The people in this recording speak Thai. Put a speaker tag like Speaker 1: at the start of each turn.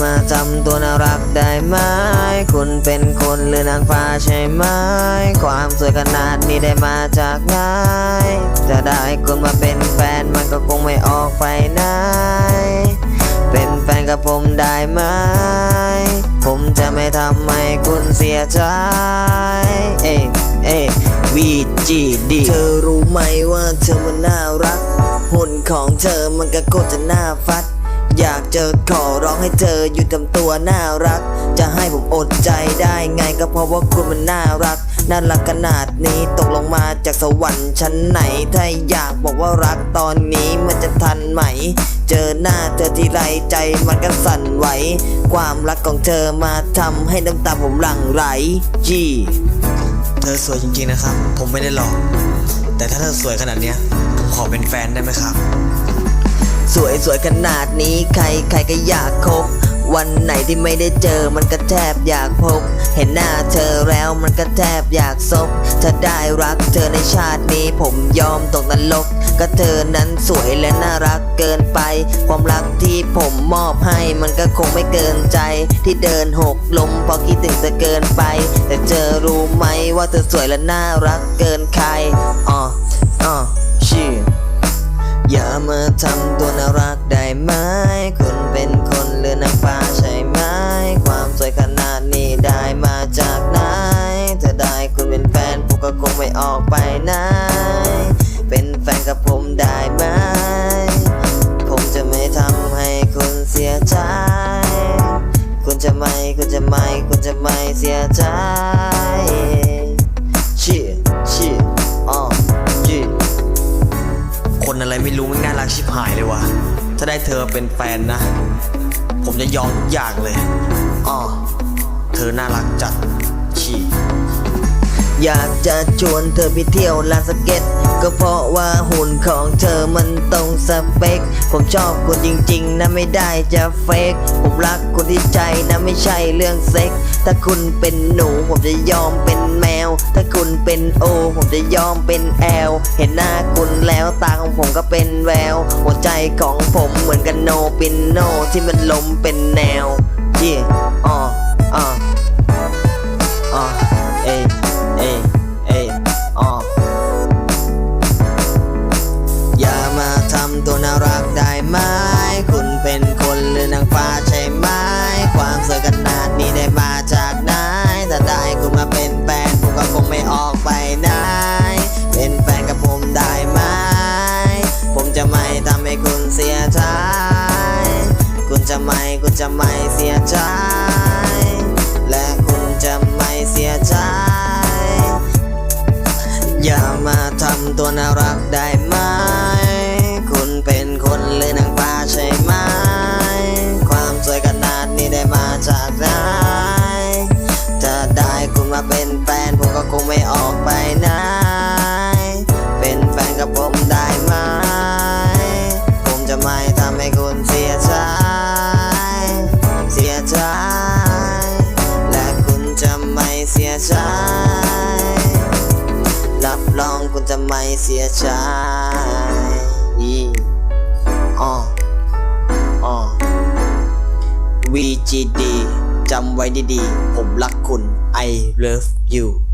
Speaker 1: มาทำตัวน่ารักได้ไหม คุณเป็นคนหรือนางฟ้าใช่ไหม ความสวยขนาดนี้ได้มาจากไหน จะได้คุณมาเป็นแฟนมันก็คงไม่ออกไปไหน เป็นแฟนกับผมได้ไหม ผมจะไม่ทำให้คุณเสียใจ เอ้เอ้วีจีดีเธอรู้ไหมว่าเธอมันน่ารัก หุ่นของเธอมันก็โคตรจะน่าฟัด อยากเจอขอร้องให้เธออยู่ทำตัวน่ารัก จะให้ผมอดใจได้ไงก็เพราะว่าคุณมันน่ารัก น่ารักขนาดนี้ตกลงมาจากสวรรค์ชั้นไหน ถ้าอยากบอกว่ารักตอนนี้มันจะทันไหม เจอหน้าเธอทีไรใจมันก็สั่นไหว ความรักของเธอมาทำให้น้ำตาผมหลั่งไหลจีเธอสวยจริงๆนะครับ ผมไม่ได้หลอก แต่ถ้าเธอสวยขนาดเนี้ยผมขอเป็นแฟนได้ไหมครับ สวยสวยขนาดนี้ใครใครก็อยากคบ วันไหนที่ไม่ได้เจอมันก็แทบอยากพบ เห็นหน้าเธอแล้วมันก็แทบอยากซบถ้าได้รักเธอในชาตินี้ผมยอมตกนรกก็เธอนั้นสวยและน่ารักเกินไป ความรักที่ผมมอบให้มันก็คงไม่เกินใจ ที่เดินหกลมเพอคิดถึงเธอเกินไป แต่เธอรู้ไหมว่าเธอสวยและน่ารักเกินใครอ๋ออ๋อชื่อ อย่ามาทำตัวน่ารักได้ไหม คุณเป็นคนหรือนางฟ้าใช่ไหม ความสวยขนาดนี้ได้มาจากไหนถ้าได้คุณเป็นแฟนผมก็คงไม่ออกไปไหน เป็นแฟนกับผมได้ไหม ผมจะไม่ทำให้คุณเสียใจ คุณจะไม่ คุณจะไม่ คุณจะไม่เสียใจางชิบหายเลยวะถ้าได้เธอเป็นแฟนนะ ผมจะยอมทุกอย่างเลยอ๋อเธอน่ารักจัด อยากจะชวนเธอไปเที่ยวลานสเก็ต ก็เพราะว่าหุ่นของเธอมันตรงสเปค ผมชอบคุณจริงๆนะไม่ได้จะเฟกผมรักคุณที่ใจนะไม่ใช่เรื่องเซ็ก ถ้าคุณเป็นหนูผมจะยอมเป็นแมว ถ้าคุณเป็นโอ ผมจะยอมเป็นแอล เห็นหน้าคุณแล้วตาของผมก็เป็นแวว หัวใจของผมเหมือนกันโนปินโนที่มันล้มเป็นแนวจีอ๋ออ๋ออ๋อ จะไม่กูจะไม่เสียใจ สียใจ รับรองคุณจะไม่เสียใจอีอ๋ออ๋อ VGD จำไว้ดีๆ ผมรักคุณ I love you